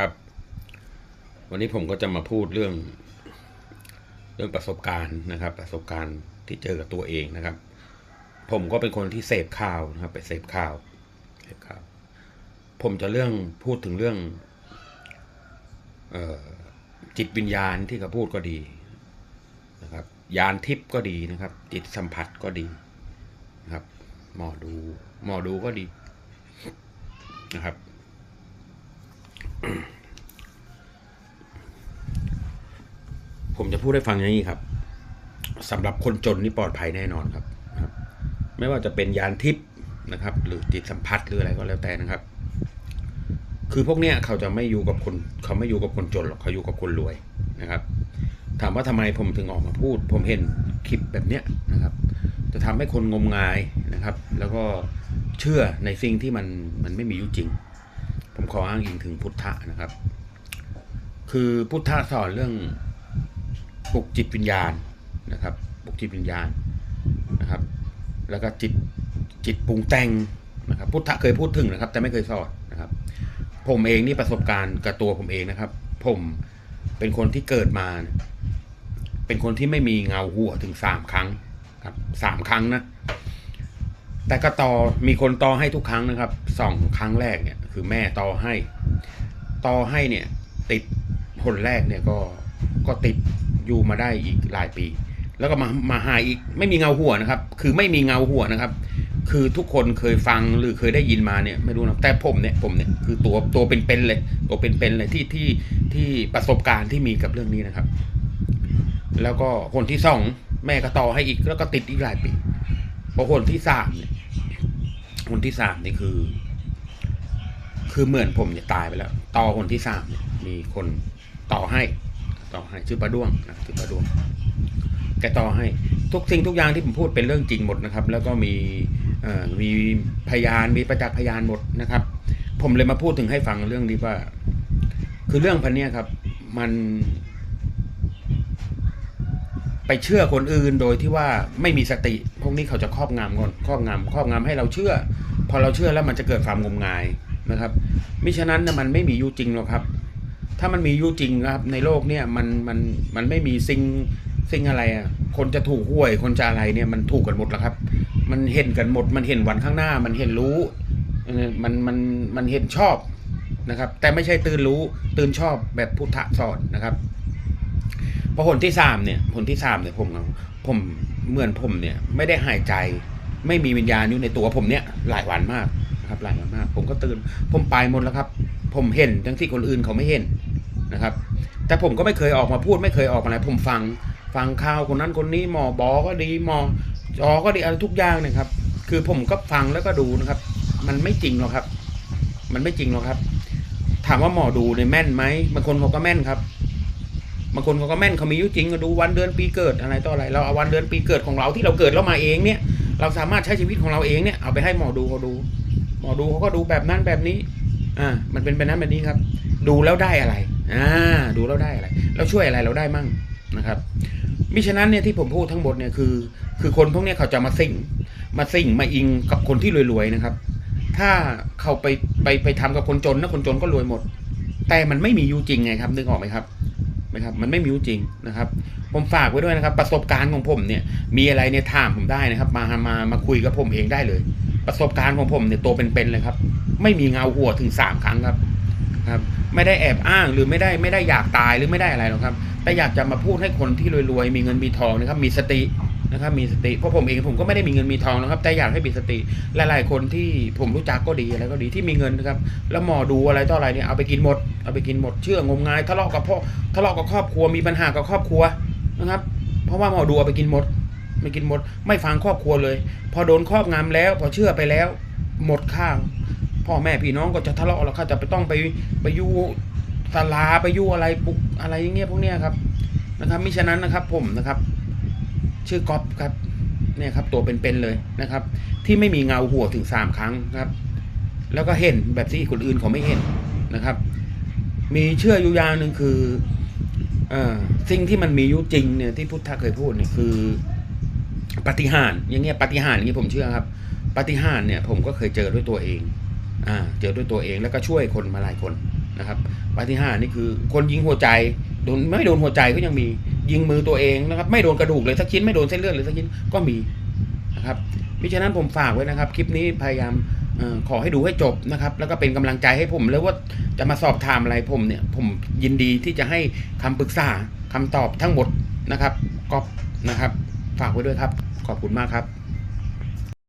ครับ วันนี้ผมก็จะมาพูดเรื่อง เรื่องประสบการณ์นะครับ ประสบการณ์ที่เจอกับตัวเองนะครับ ผมก็เป็นคนที่เสพข่าวนะครับ ไปเสพข่าวเสพข่าว ผมจะเรื่องพูดถึงเรื่องออจิตวิญญาณที่เขาพูดก็ดีนะครับ ยานทิพย์ก็ดีนะครับ จิตสัมผัสก็ดีนะครับหมอดูหมอดูก็ดีนะครับ ผมจะพูดให้ฟังอย่างนี้ครับสำหรับคนจนนี่ปลอดภัยแน่นอนครับครับ ไม่ว่าจะเป็นยานทิพย์นะครับ หรือจิตสัมผัสหรืออะไรก็แล้วแต่นะครับ คือพวกเนี้ยเขาจะไม่อยู่กับคนเขาไม่อยู่กับคนจนหรอกเขาอยู่กับคนรวยนะครับ ถามว่าทำไมผมถึงออกมาพูด ผมเห็นคลิปแบบเนี้ยนะครับ จะทำให้คนงมงายนะครับ แล้วก็เชื่อในสิ่งที่มันมันไม่มีอยู่จริง ผมขออ้างอิงถึงพุทธะนะครับ คือพุทธะสอนเรื่องปลุกจิตวิญญาณนะครับปลุกจิตวิญญาณนะครับ แล้วก็จิตจิตปรุงแต่งนะครับ พุทธะเคยพูดถึงนะครับ แต่ไม่เคยสอนนะครับ ผมเองนี่ประสบการณ์กับตัวผมเองนะครับ ผมเป็นคนที่เกิดมา เป็นคนที่ไม่มีเงาหัวถึงสามครั้งครับสามครั้งนะ แต่ก็ต่อมีคนต่อให้ทุกครั้งนะครับสองครั้งแรกเนี่ยคือแม่ต่อให้ต่อให้เนี่ยติดคนแรกเนี่ยก็ก็ติดอยู่มาได้อีกหลายปี แล้วก็มามาหายอีกไม่มีเงาหัวนะครับ คือไม่มีเงาหัวนะครับ คือทุกคนเคยฟังหรือเคยได้ยินมาเนี่ยไม่รู้นะแต่ผมเนี่ยผมเนี่ยคือตัวตัวเป็นๆเลยตัวเป็นๆเลยที่ที่ที่ประสบการณ์ที่มีกับเรื่องนี้นะครับ แล้วก็คนที่สองแม่ก็ต่อให้อีกแล้วก็ติดอีกหลายปี พอคนที่สามเนี่ยคนที่สามนี่คือ คือเหมือนผมเนี่ยตายไปแล้ว ต่อคนที่สามเนี่ยมีคนต่อให้ ต่อให้ชื่อประด้วงนะชื่อประด้วงแกต่อให้ทุกสิ่งทุกอย่างที่ผมพูดเป็นเรื่องจริงหมดนะครับ แล้วก็มีเอ่อมีพยานมีประจักษ์พยานหมดนะครับ ผมเลยมาพูดถึงให้ฟังเรื่องนี้ว่า คือเรื่องพันเนี้ยครับ มัน ไปเชื่อคนอื่นโดยที่ว่าไม่มีสติ พวกนี้เขาจะครอบงำก่อนครอบงำครอบงำให้เราเชื่อ พอเราเชื่อแล้วมันจะเกิดความงมงายนะครับมิฉะนั้นนะมันไม่มีอยู่จริงหรอกครับ ถ้ามันมีอยู่จริงนะครับ ในโลกเนี่ยมันมันมันไม่มีสิ่งสิ่งอะไรอะคนจะถูกหวย คนจะอะไรเนี่ยมันถูกกันหมดแล้วครับ มันเห็นกันหมด มันเห็นวันข้างหน้า มันเห็นรู้มันมันมันเห็นชอบนะครับ แต่ไม่ใช่ตื่นรู้ตื่นชอบแบบพุทธะสอนนะครับ พอผลที่สามเนี่ยผลที่สามเนี่ยผมผมเหมือนผมเนี่ย ไม่ได้หายใจ ไม่มีวิญญาณอยู่ในตัวผมเนี่ยหลายวันมากนะครับหลายวันมาก ผมก็ตื่น ผมไปหมดแล้วครับ ผมเห็นทั้งที่คนอื่นเขาไม่เห็นนะครับ แต่ผมก็ไม่เคยออกมาพูด ไม่เคยออกมาอะไรผมฟังฟังข่าวคนนั้นคนนี้หมอบอก็ดีหมอจอก็ดีอะไรทุกอย่างนะครับ คือผมก็ฟังแล้วก็ดูนะครับ มันไม่จริงหรอกครับ มันไม่จริงหรอกครับ ถามว่าหมอดูเนี่ยแม่นไหมบางคนเขาก็แม่นครับ บางคนเขาก็แม่นเขามีอยู่จริงก็ดูวันเดือนปีเกิดอะไรต่ออะไรเราเอาวันเดือนปีเกิดของเราที่เราเกิดเรามาเองเนี่ย เราสามารถใช้ชีวิตของเราเองเนี่ยเอาไปให้หมอดูเขาดู หมอดูเขาก็ดูแบบนั้นแบบนี้ อ่า มันเป็นแบบนั้นแบบนี้ครับ ดูแล้วได้อะไร อ่า ดูแล้วได้อะไร แล้วช่วยอะไรเราได้มั่งนะครับมิฉะนั้นเนี่ยที่ผมพูดทั้งหมดเนี่ยคือ คือคนพวกนี้เขาจะมาสิ่ง มาสิ่งมาอิงกับคนที่รวยๆนะครับ ถ้าเขาไปไปไปทำกับคนจนนะคนจนก็รวยหมด แต่มันไม่มีอยู่จริงไงครับนึกออกไหมครับ ไหมครับมันไม่มีจริงนะครับ ผมฝากไว้ด้วยนะครับ ประสบการณ์ของผมเนี่ยมีอะไรเนี่ยถามผมได้นะครับ มามามาคุยกับผมเองได้เลย ประสบการณ์ของผมเนี่ยตัวเป็นๆเลยครับ ไม่มีเงาหัวถึงสามครั้งครับครับ ไม่ได้แอบอ้างหรือไม่ได้ไม่ได้อยากตายหรือไม่ได้อะไรหรอกครับ แต่อยากจะมาพูดให้คนที่รวยๆ มีเงินมีทองนะครับ มีสติ นะครับมีสติเพราะผมเองผมก็ไม่ได้มีเงินมีทองนะครับ แต่อยากให้มีสติหลายๆคนที่ผมรู้จักก็ดีอะไรก็ดีที่มีเงินนะครับ แล้วหมอดูอะไรต่ออะไรเนี่ยเอาไปกินหมดเอาไปกินหมดเชื่องมงายทะเลาะกับพ่อทะเลาะกับครอบครัวมีปัญหากับครอบครัวนะครับ เพราะว่าหมอดูเอาไปกินหมดไม่กินหมด ไม่ฟังครอบครัวเลย พอโดนครอบงำแล้ว พอเชื่อไปแล้ว หมดข้าวพ่อแม่พี่น้องก็จะทะเลาะแล้วเขาจะไปต้องไปไปยู่ศาลาไปยู่อะไรปุกอะไรอย่างเงี้ยพวกเนี้ยครับนะครับมิฉะนั้นนะครับผมนะครับ ชื่อก๊อฟครับเนี่ยครับตัวเป็นๆเลยนะครับ ที่ไม่มีเงาหัวถึงสามครั้งครับ แล้วก็เห็นแบบที่คนอื่นเขาไม่เห็นนะครับ มีเชื่ออยู่อย่างหนึ่งคืออสิ่งที่มันมีอยู่จริงเนี่ยที่พุทธะเคยพูดเนี่ยคือปฏิหารย์อย่างเงี้ยปฏิหารอย่างเงี้ผมเชื่อครับปฏิหารเนี่ยผมก็เคยเจอด้วยตัวเองอ่าเจอด้วยตัวเองแล้วก็ช่วยคนมาหลายคนนะครับใบที่ห้านี่คือคนยิงหัวใจ โดนไม่โดนหัวใจก็ยังมี ยิงมือตัวเองนะครับ ไม่โดนกระดูกเลยสักชิ้นไม่โดนเส้นเลือดเลยสักชิ้นก็มีนะครับมิฉะนั้นผมฝากไว้นะครับ คลิปนี้พยายามอขอให้ดูให้จบนะครับ แล้วก็เป็นกำลังใจให้ผมแล้วว่าจะมาสอบถามอะไรผมเนี่ย ผมยินดีที่จะให้คำปรึกษาคำตอบทั้งหมดนะครับก็นะครับ ฝากไว้ด้วยครับ ขอบคุณมากครับ